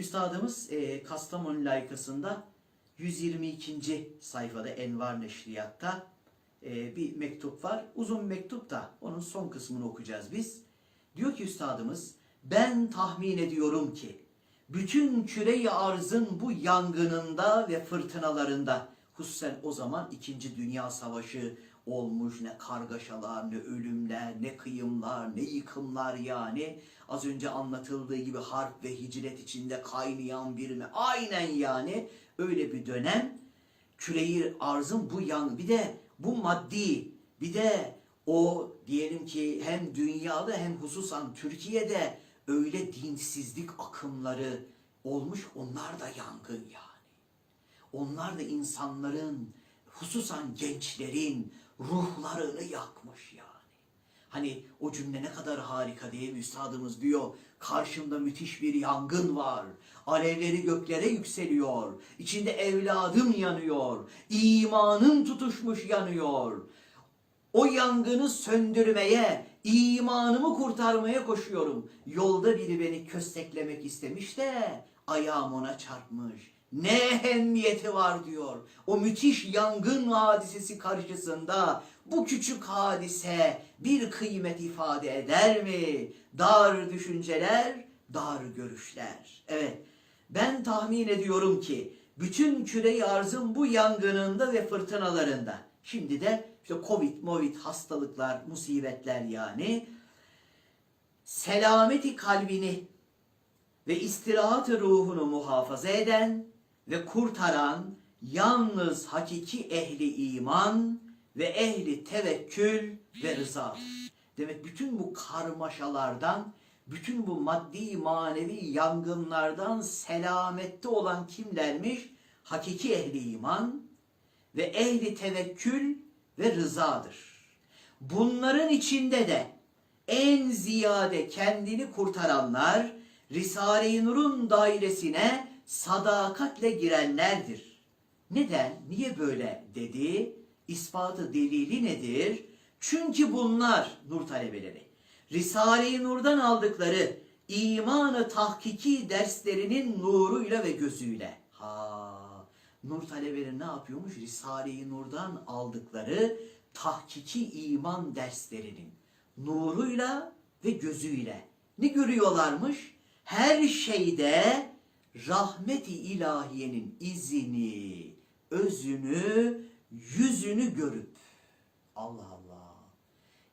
Üstadımız e, Kastamonu layıkasında 122. sayfada Envar Neşriyat'ta e, bir mektup var. Uzun mektup da onun son kısmını okuyacağız biz. Diyor ki üstadımız ben tahmin ediyorum ki bütün küre arzın bu yangınında ve fırtınalarında hususen o zaman 2. Dünya Savaşı olmuş ne kargaşalar ne ölümler ne kıyımlar ne yıkımlar yani az önce anlatıldığı gibi harp ve hicret içinde kaynayan bir mi aynen yani öyle bir dönem küreyi arzın bu yan bir de bu maddi bir de o diyelim ki hem dünyada hem hususan Türkiye'de öyle dinsizlik akımları olmuş onlar da yangın yani. Onlar da insanların hususan gençlerin ruhlarını yakmış yani. Hani o cümle ne kadar harika değil mi üstadımız diyor. Karşımda müthiş bir yangın var. Alevleri göklere yükseliyor. İçinde evladım yanıyor. İmanım tutuşmuş yanıyor. O yangını söndürmeye, imanımı kurtarmaya koşuyorum. Yolda biri beni kösteklemek istemiş de ayağım ona çarpmış. Ne ehemmiyeti var diyor. O müthiş yangın hadisesi karşısında bu küçük hadise bir kıymet ifade eder mi? Dar düşünceler, dar görüşler. Evet, ben tahmin ediyorum ki bütün küre arzın bu yangınında ve fırtınalarında şimdi de işte Covid, Movid hastalıklar, musibetler yani selameti kalbini ve istirahat ruhunu muhafaza eden ve kurtaran yalnız hakiki ehli iman ve ehli tevekkül ve rızadır. Demek bütün bu karmaşalardan, bütün bu maddi manevi yangınlardan selamette olan kimlermiş? Hakiki ehli iman ve ehli tevekkül ve rızadır. Bunların içinde de en ziyade kendini kurtaranlar Risale-i Nur'un dairesine sadakatle girenlerdir. Neden? Niye böyle dedi? İspatı delili nedir? Çünkü bunlar nur talebeleri. Risale-i Nur'dan aldıkları imanı tahkiki derslerinin nuruyla ve gözüyle. Ha, nur talebeleri ne yapıyormuş? Risale-i Nur'dan aldıkları tahkiki iman derslerinin nuruyla ve gözüyle. Ne görüyorlarmış? Her şeyde rahmeti ilahiyenin izini, özünü, yüzünü görüp Allah Allah.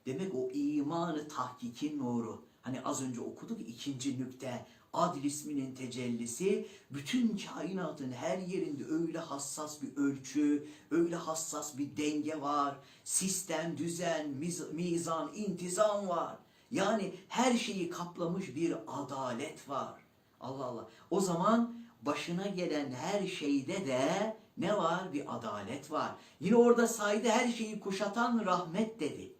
Demek o imanı tahkikin nuru. Hani az önce okuduk ikinci nükte. Adil isminin tecellisi bütün kainatın her yerinde öyle hassas bir ölçü, öyle hassas bir denge var. Sistem, düzen, miz- mizan, intizam var. Yani her şeyi kaplamış bir adalet var. Allah Allah. O zaman başına gelen her şeyde de ne var? Bir adalet var. Yine orada saydı her şeyi kuşatan rahmet dedi.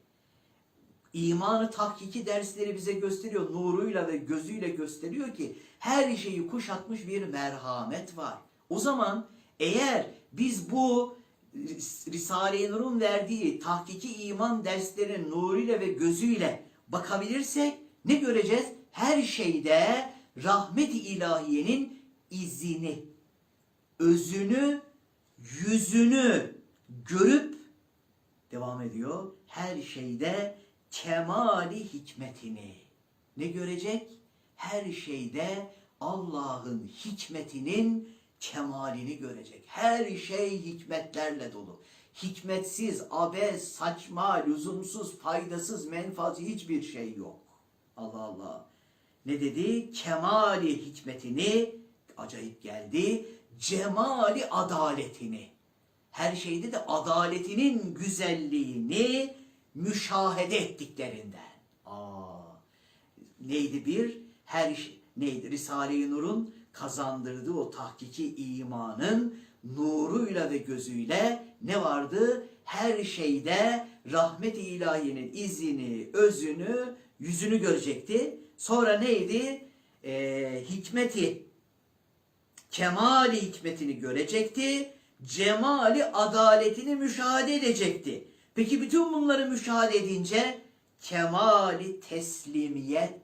İmanı tahkiki dersleri bize gösteriyor. Nuruyla ve gözüyle gösteriyor ki her şeyi kuşatmış bir merhamet var. O zaman eğer biz bu Ris- Risale-i Nur'un verdiği tahkiki iman derslerinin nuruyla ve gözüyle bakabilirsek ne göreceğiz? Her şeyde rahmet-i ilahiyenin izini, özünü, yüzünü görüp devam ediyor. Her şeyde kemali hikmetini ne görecek? Her şeyde Allah'ın hikmetinin kemalini görecek. Her şey hikmetlerle dolu. Hikmetsiz, abes, saçma, lüzumsuz, faydasız, menfaatı hiçbir şey yok. Allah Allah. Ne dedi? Kemali hikmetini acayip geldi. Cemali adaletini. Her şeyde de adaletinin güzelliğini müşahede ettiklerinden. Aa, neydi bir? Her şey, neydi? Risale-i Nur'un kazandırdığı o tahkiki imanın nuruyla ve gözüyle ne vardı? Her şeyde rahmet-i ilahiyenin izini, özünü, yüzünü görecekti. Sonra neydi? Ee, hikmeti, kemali hikmetini görecekti. Cemali adaletini müşahede edecekti. Peki bütün bunları müşahede edince kemali teslimiyet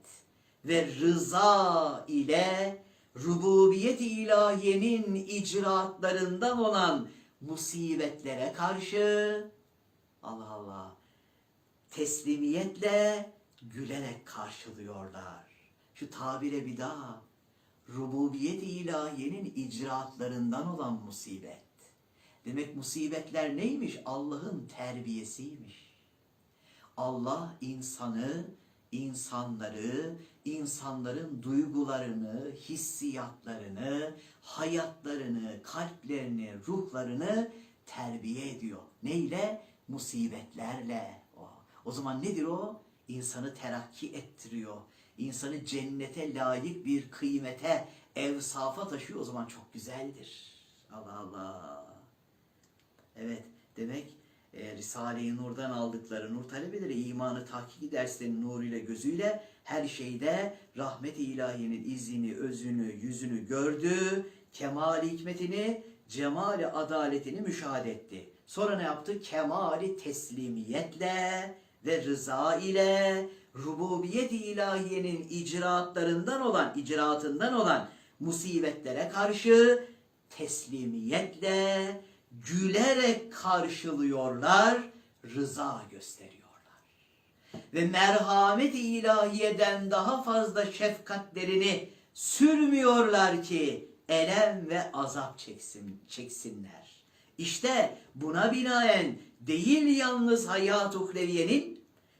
ve rıza ile rububiyet-i ilahiyenin icraatlarından olan musibetlere karşı Allah Allah teslimiyetle gülerek karşılıyorlar. Şu tabire bir daha rububiyet-i ilahiyenin icraatlarından olan musibet. Demek musibetler neymiş? Allah'ın terbiyesiymiş. Allah insanı, insanları, insanların duygularını, hissiyatlarını, hayatlarını, kalplerini, ruhlarını terbiye ediyor. Neyle? Musibetlerle. O zaman nedir o? İnsanı terakki ettiriyor. İnsanı cennete layık bir kıymete, evsafa taşıyor. O zaman çok güzeldir. Allah Allah. Evet demek e, Risale-i Nur'dan aldıkları nur talebeleri imanı tahkiki derslerinin nuruyla gözüyle her şeyde rahmet-i ilahiyenin izini, özünü, yüzünü gördü. Kemal hikmetini, cemali adaletini müşahede etti. Sonra ne yaptı? Kemali teslimiyetle ve rıza ile rububiyet-i ilahiyenin icraatlarından olan, icraatından olan musibetlere karşı teslimiyetle, gülerek karşılıyorlar, rıza gösteriyorlar. Ve merhamet-i ilahiyeden daha fazla şefkatlerini sürmüyorlar ki elem ve azap çeksin, çeksinler. İşte buna binaen değil yalnız hayat uhreviyenin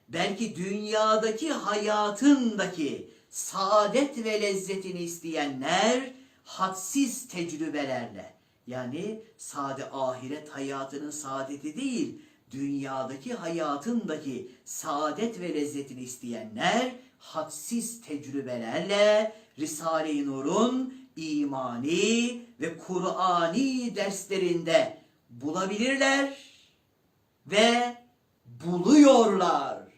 belki dünyadaki hayatındaki saadet ve lezzetini isteyenler hadsiz tecrübelerle yani sade ahiret hayatının saadeti değil dünyadaki hayatındaki saadet ve lezzetini isteyenler hadsiz tecrübelerle Risale-i Nur'un imani ve Kur'ani derslerinde bulabilirler ve buluyorlar.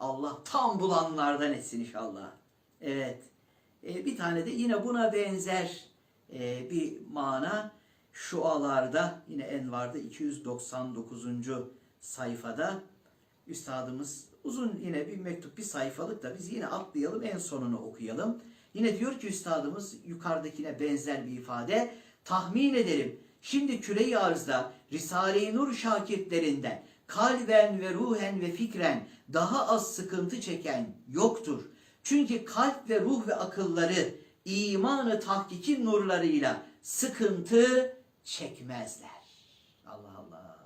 Allah tam bulanlardan etsin inşallah. Evet. E, bir tane de yine buna benzer e, bir mana şualarda yine Envar'da 299. sayfada üstadımız uzun yine bir mektup bir sayfalık da biz yine atlayalım en sonunu okuyalım. Yine diyor ki üstadımız yukarıdakine benzer bir ifade tahmin ederim. Şimdi küre-i arzda Risale-i Nur şakirtlerinden kalben ve ruhen ve fikren daha az sıkıntı çeken yoktur. Çünkü kalp ve ruh ve akılları imanı tahkikin nurlarıyla sıkıntı çekmezler. Allah Allah.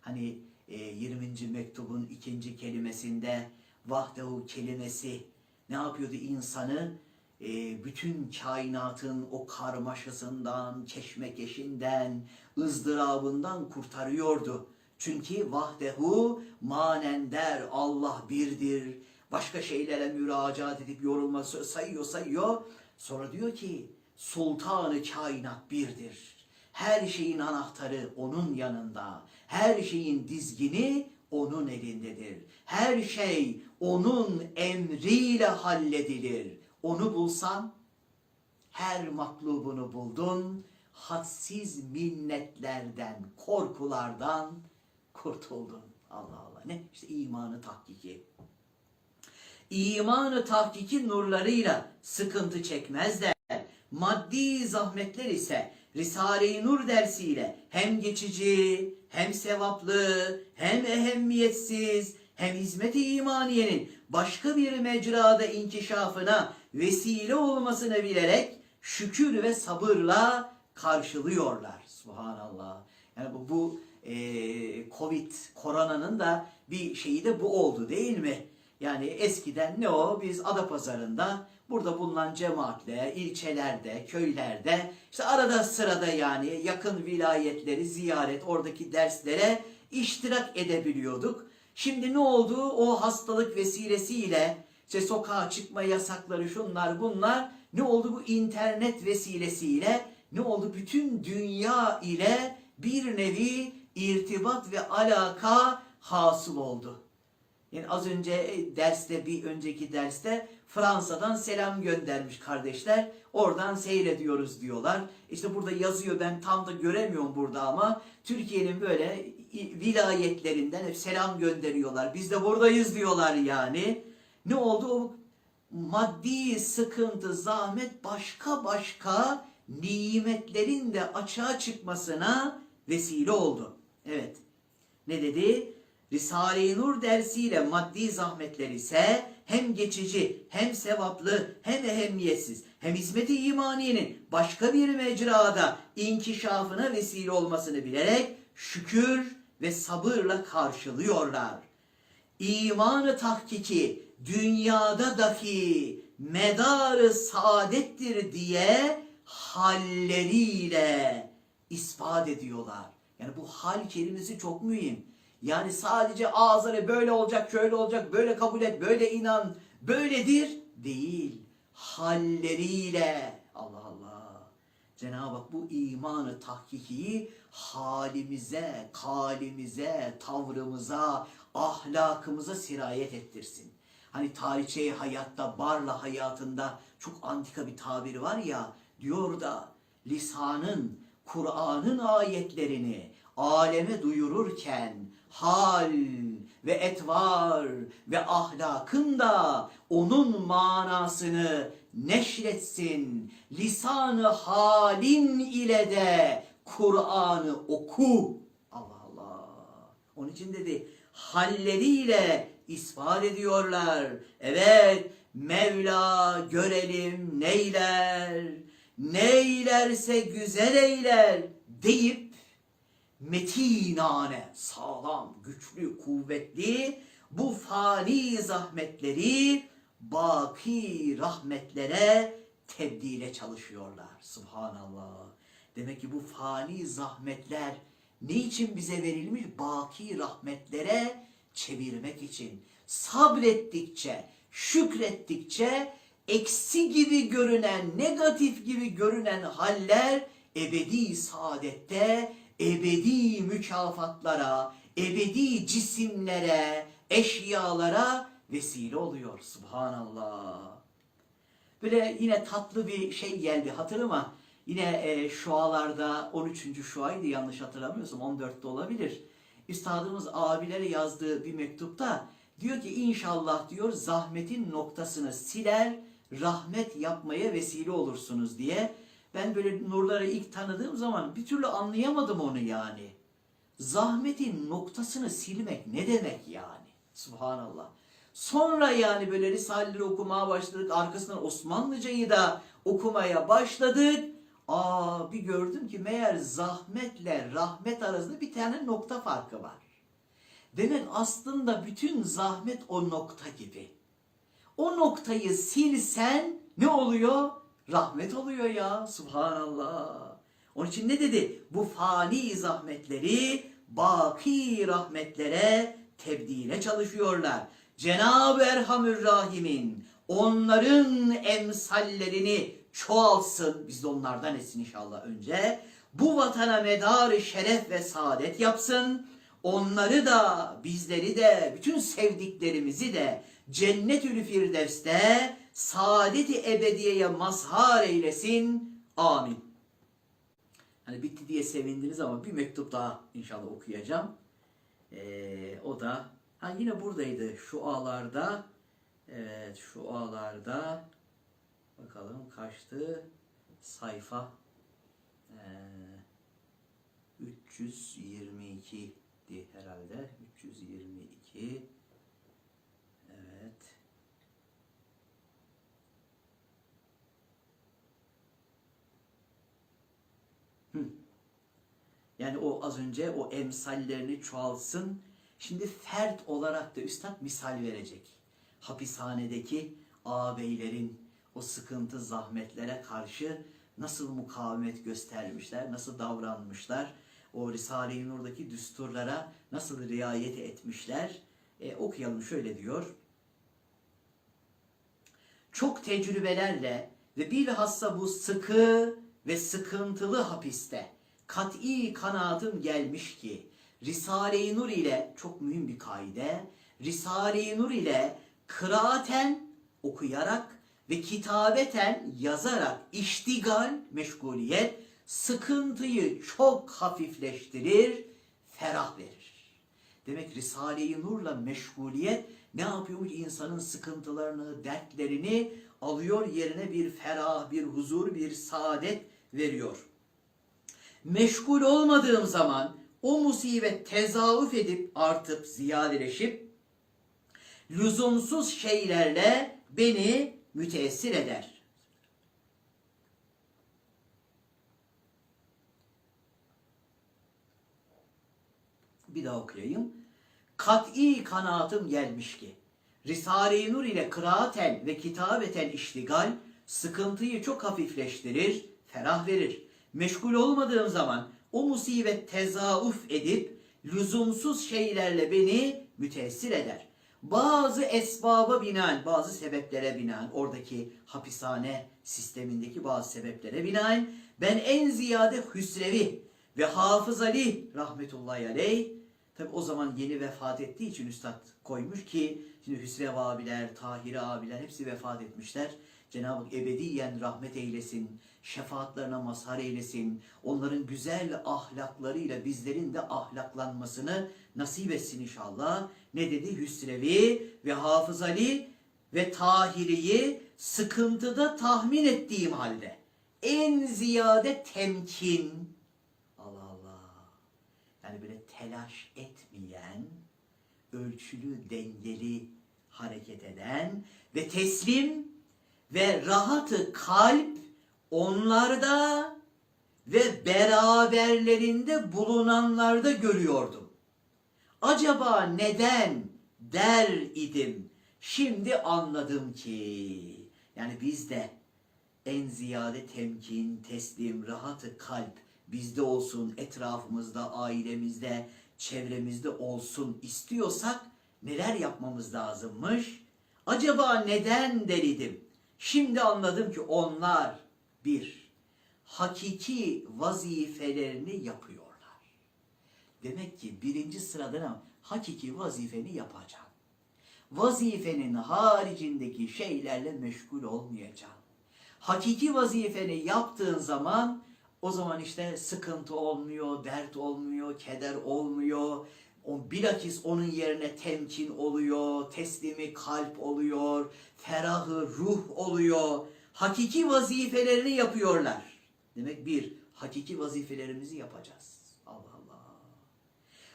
Hani e, 20. mektubun ikinci kelimesinde vahdehu kelimesi ne yapıyordu insanı? E, bütün kainatın o karmaşasından, keşmekeşinden, ızdırabından kurtarıyordu. Çünkü vahdehu manender Allah birdir. Başka şeylere müracaat edip yorulması sayıyor sayıyor. Sonra diyor ki sultanı kainat birdir. Her şeyin anahtarı onun yanında. Her şeyin dizgini onun elindedir. Her şey onun emriyle halledilir. Onu bulsan her maklubunu buldun. Hadsiz minnetlerden, korkulardan kurtuldun. Allah Allah. Ne? İşte imanı tahkiki. İmanı tahkiki nurlarıyla sıkıntı çekmezler. Maddi zahmetler ise Risale-i Nur dersiyle hem geçici, hem sevaplı, hem ehemmiyetsiz, hem hizmet-i imaniyenin başka bir mecrada inkişafına vesile olmasını bilerek şükür ve sabırla karşılıyorlar. Subhanallah. Yani bu, bu e, Covid, koronanın da bir şeyi de bu oldu değil mi? Yani eskiden ne o? Biz Adapazarı'nda burada bulunan cemaatle, ilçelerde, köylerde işte arada sırada yani yakın vilayetleri ziyaret, oradaki derslere iştirak edebiliyorduk. Şimdi ne oldu? O hastalık vesilesiyle işte sokağa çıkma yasakları şunlar bunlar ne oldu bu internet vesilesiyle ne oldu? Bütün dünya ile bir nevi irtibat ve alaka hasıl oldu. Yani az önce e, derste bir önceki derste Fransa'dan selam göndermiş kardeşler. Oradan seyrediyoruz diyorlar. İşte burada yazıyor ben tam da göremiyorum burada ama Türkiye'nin böyle vilayetlerinden hep selam gönderiyorlar. Biz de buradayız diyorlar yani. Ne oldu? O maddi sıkıntı, zahmet başka başka nimetlerin de açığa çıkmasına vesile oldu. Evet. Ne dedi? Risale-i Nur dersiyle maddi zahmetler ise hem geçici, hem sevaplı, hem ehemmiyetsiz, hem hizmeti imaniyenin başka bir mecrada inkişafına vesile olmasını bilerek şükür ve sabırla karşılıyorlar. İmanı tahkiki dünyada dahi medarı saadettir diye halleriyle ispat ediyorlar. Yani bu hal kelimesi çok mühim. Yani sadece ağızları böyle olacak, şöyle olacak, böyle kabul et, böyle inan, böyledir değil. Halleriyle. Allah Allah. Cenab-ı Hak bu imanı tahkikiyi halimize, kalimize, tavrımıza, ahlakımıza sirayet ettirsin. Hani tarihçeyi hayatta, barla hayatında çok antika bir tabiri var ya, diyor da lisanın, Kur'an'ın ayetlerini aleme duyururken hal ve etvar ve ahlakın da onun manasını neşretsin. Lisanı halin ile de Kur'an'ı oku. Allah Allah. Onun için dedi halleriyle ispat ediyorlar. Evet Mevla görelim neyler, neylerse güzel eyler deyip metinane, sağlam, güçlü, kuvvetli bu fani zahmetleri baki rahmetlere tebdile çalışıyorlar. Subhanallah. Demek ki bu fani zahmetler ne için bize verilmiş? Baki rahmetlere çevirmek için. Sabrettikçe, şükrettikçe eksi gibi görünen, negatif gibi görünen haller ebedi saadette, ebedi mükafatlara, ebedi cisimlere, eşyalara vesile oluyor. Subhanallah. Böyle yine tatlı bir şey geldi hatırıma. Yine e, şualarda 13. şuaydı yanlış hatırlamıyorsam 14'te olabilir. Üstadımız abilere yazdığı bir mektupta diyor ki inşallah diyor zahmetin noktasını siler, rahmet yapmaya vesile olursunuz diye. Ben böyle nurları ilk tanıdığım zaman bir türlü anlayamadım onu yani. Zahmetin noktasını silmek ne demek yani? Subhanallah. Sonra yani böyle Risaleleri okumaya başladık. Arkasından Osmanlıcayı da okumaya başladık. Aa bir gördüm ki meğer zahmetle rahmet arasında bir tane nokta farkı var. Demek aslında bütün zahmet o nokta gibi. O noktayı silsen ne oluyor? Rahmet oluyor ya. Subhanallah. Onun için ne dedi? Bu fani zahmetleri baki rahmetlere tebdile çalışıyorlar. Cenab-ı Erhamür Rahim'in onların emsallerini çoğalsın. Biz de onlardan etsin inşallah önce. Bu vatana medarı şeref ve saadet yapsın. Onları da bizleri de bütün sevdiklerimizi de cennetül firdevste saadeti ebediyeye mazhar eylesin. Amin. Hani bitti diye sevindiniz ama bir mektup daha inşallah okuyacağım. Ee, o da ha yine buradaydı şu ağlarda evet şu ağlarda bakalım kaçtı sayfa ee, 322 di herhalde 322 evet Hı. Yani o az önce o emsallerini çoğalsın. Şimdi fert olarak da üstad misal verecek. Hapishanedeki ağabeylerin o sıkıntı zahmetlere karşı nasıl mukavemet göstermişler, nasıl davranmışlar, o Risale-i Nur'daki düsturlara nasıl riayet etmişler. E, okuyalım şöyle diyor. Çok tecrübelerle ve bilhassa bu sıkı ve sıkıntılı hapiste kat'i kanaatim gelmiş ki Risale-i Nur ile çok mühim bir kaide. Risale-i Nur ile kıraaten okuyarak ve kitabeten yazarak iştigal, meşguliyet sıkıntıyı çok hafifleştirir, ferah verir. Demek Risale-i Nur'la meşguliyet ne yapıyormuş? İnsanın sıkıntılarını, dertlerini alıyor yerine bir ferah, bir huzur, bir saadet veriyor. Meşgul olmadığım zaman o musibet tezahüf edip artıp ziyadeleşip lüzumsuz şeylerle beni müteessir eder. Bir daha okuyayım. Kat'i kanaatim gelmiş ki Risale-i Nur ile kıraaten ve kitabeten iştigal sıkıntıyı çok hafifleştirir, ferah verir. Meşgul olmadığım zaman o musibet tezahüf edip lüzumsuz şeylerle beni müteessir eder. Bazı esbaba binaen, bazı sebeplere binaen, oradaki hapishane sistemindeki bazı sebeplere binaen ben en ziyade Hüsrevi ve Hafız Ali rahmetullahi aleyh Tabi o zaman yeni vefat ettiği için üstad koymuş ki şimdi Hüsrev abiler, Tahir abiler hepsi vefat etmişler. Cenab-ı Hak ebediyen rahmet eylesin, şefaatlerine mazhar eylesin. Onların güzel ahlaklarıyla bizlerin de ahlaklanmasını nasip etsin inşallah. Ne dedi? Hüsrevi ve Hafız Ali ve Tahiri'yi sıkıntıda tahmin ettiğim halde en ziyade temkin, Allah Allah, yani böyle telaş etmeyen, ölçülü, dengeli hareket eden ve teslim ve rahatı kalp onlarda ve beraberlerinde bulunanlarda görüyordum. Acaba neden der idim. Şimdi anladım ki yani biz de en ziyade temkin, teslim, rahatı kalp bizde olsun, etrafımızda, ailemizde, çevremizde olsun istiyorsak neler yapmamız lazımmış? Acaba neden deridim? Şimdi anladım ki onlar bir, hakiki vazifelerini yapıyorlar. Demek ki birinci sırada ne? Hakiki vazifeni yapacaksın. Vazifenin haricindeki şeylerle meşgul olmayacaksın. Hakiki vazifeni yaptığın zaman o zaman işte sıkıntı olmuyor, dert olmuyor, keder olmuyor. Bilakis onun yerine temkin oluyor, teslimi kalp oluyor, ferahı ruh oluyor. Hakiki vazifelerini yapıyorlar. Demek bir, hakiki vazifelerimizi yapacağız. Allah Allah.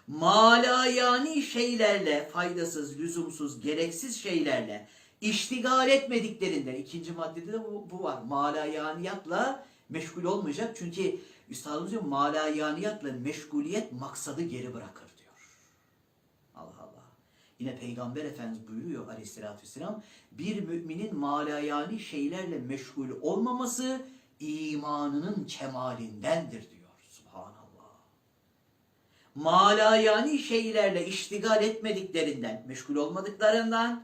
Malayani şeylerle, faydasız, lüzumsuz, gereksiz şeylerle iştigal etmediklerinden, ikinci maddede de bu, bu var. Malayaniyatla meşgul olmayacak. Çünkü Üstadımız diyor malayaniyatla meşguliyet maksadı geri bırakır diyor. Allah Allah. Yine Peygamber Efendimiz buyuruyor aleyhissalatü vesselam bir müminin malayani şeylerle meşgul olmaması imanının kemalindendir diyor. Subhanallah. Malayani şeylerle iştigal etmediklerinden, meşgul olmadıklarından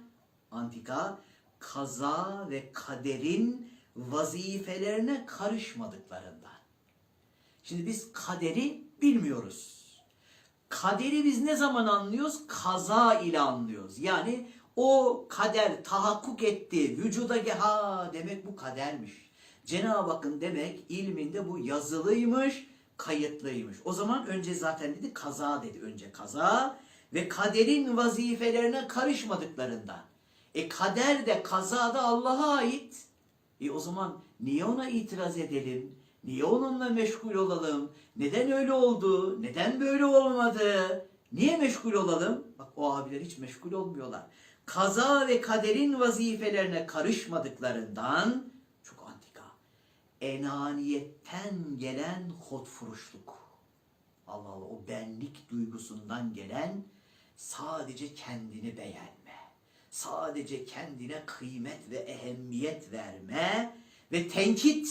antika kaza ve kaderin vazifelerine karışmadıklarından. Şimdi biz kaderi bilmiyoruz. Kaderi biz ne zaman anlıyoruz? Kaza ile anlıyoruz. Yani o kader tahakkuk etti. Vücuda ha demek bu kadermiş. Cenab-ı Hakk'ın demek ilminde bu yazılıymış, kayıtlıymış. O zaman önce zaten dedi kaza dedi. Önce kaza ve kaderin vazifelerine karışmadıklarından. E kader de kaza da Allah'a ait. E o zaman niye ona itiraz edelim? Niye onunla meşgul olalım? Neden öyle oldu? Neden böyle olmadı? Niye meşgul olalım? Bak o abiler hiç meşgul olmuyorlar. Kaza ve kaderin vazifelerine karışmadıklarından çok antika. Enaniyetten gelen hotfuruşluk. Allah Allah o benlik duygusundan gelen sadece kendini beğenme. Sadece kendine kıymet ve ehemmiyet verme ve tenkit.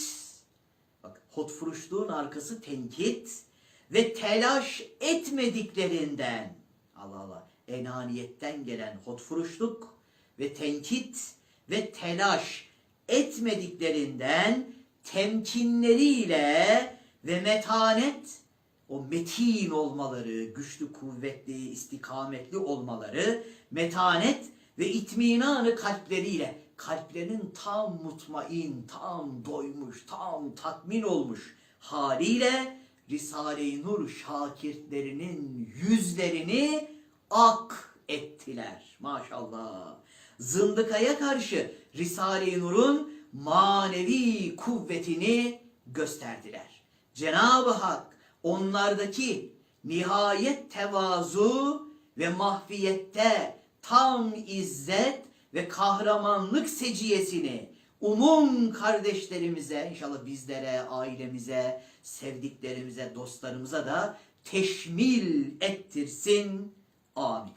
Bak hotfuruşluğun arkası tenkit ve telaş etmediklerinden. Allah Allah enaniyetten gelen hotfuruşluk ve tenkit ve telaş etmediklerinden temkinleriyle ve metanet o metin olmaları, güçlü, kuvvetli, istikametli olmaları, metanet ve itminanı kalpleriyle kalplerinin tam mutmain, tam doymuş, tam tatmin olmuş haliyle Risale-i Nur şakirtlerinin yüzlerini ak ettiler. Maşallah. Zındıkaya karşı Risale-i Nur'un manevi kuvvetini gösterdiler. Cenab-ı Hak onlardaki nihayet tevazu ve mahfiyette tam izzet ve kahramanlık seciyesini umum kardeşlerimize, inşallah bizlere, ailemize, sevdiklerimize, dostlarımıza da teşmil ettirsin. Amin.